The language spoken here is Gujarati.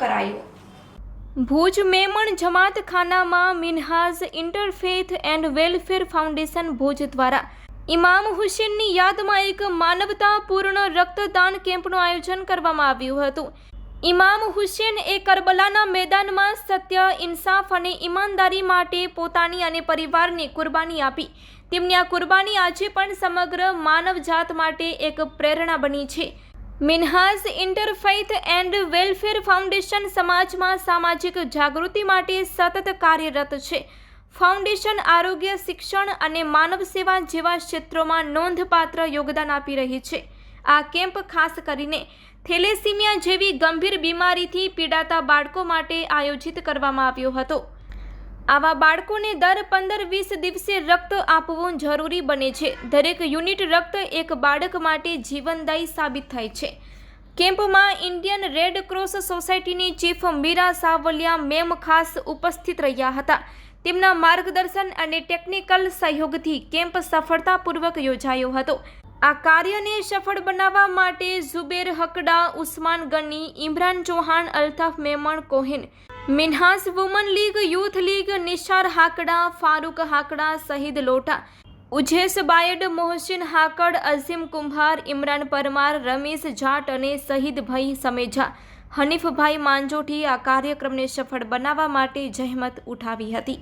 કરાયો. Bhuj Memon જમાતખાનામાં Minhaj interfaith and welfare foundation Bhuj દ્વારા ઇમામ હુસેનની યાદમાં એક માનવતાપૂર્ણ રક્તદાન કેમ્પનું આયોજન કરવામાં આવ્યું હતું. ઇમામ હુસેન એ કરબલાના મેદાનમાં સત્ય, ઇન્સાફ અને ઈમાનદારી માટે પોતાની અને પરિવારની કુરબાની આપી. તેમની આ કુરબાની આજે પણ સમગ્ર માનવજાત માટે એક પ્રેરણા બની છે. Minhaj interfaith and welfare foundation સમાજમાં સામાજિક જાગૃતિ માટે સતત કાર્યરત છે. ફાઉન્ડેશન આરોગ્ય, શિક્ષણ અને માનવ સેવા જેવા ક્ષેત્રોમાં નોંધપાત્ર યોગદાન આપી રહી છે. આ કેમ્પ ખાસ કરીને થેલેસીમિયા જેવી ગંભીર બીમારીથી પીડાતા બાળકો માટે આયોજિત કરવામાં આવ્યો હતો. આવા બાળકોને દર પંદર વીસ દિવસે રક્ત આપવું જરૂરી બને છે. દરેક યુનિટ રક્ત એક બાળક માટે જીવનદાયી સાબિત થાય છે. કેમ્પમાં ઇન્ડિયન રેડ ક્રોસ સોસાયટીની ચીફ મીરા સાવલિયા મેમ ખાસ ઉપસ્થિત રહ્યા હતા. તેમના માર્ગદર્શન અને ટેકનિકલ સહયોગથી કેમ્પ સફળતાપૂર્વક યોજાયો હતો. આ કાર્યને સફળ બનાવવા માટે Zuber Hakda, Usman Gani, Imran Chauhan, Altaf Memon, Kohen Minhas woman league youth league Nishar Hakda Farooq Hakda Shahid Lota Ujesh Bayad Mohsin હાકડ Azim કુંભાર ઇમરાન પરમાર રમેશ જાટ અને શહીદભાઈ સમેજા હનીફભાઈ માંજોઠી આ કાર્યક્રમને સફળ બનાવવા માટે જહેમત ઉઠાવી હતી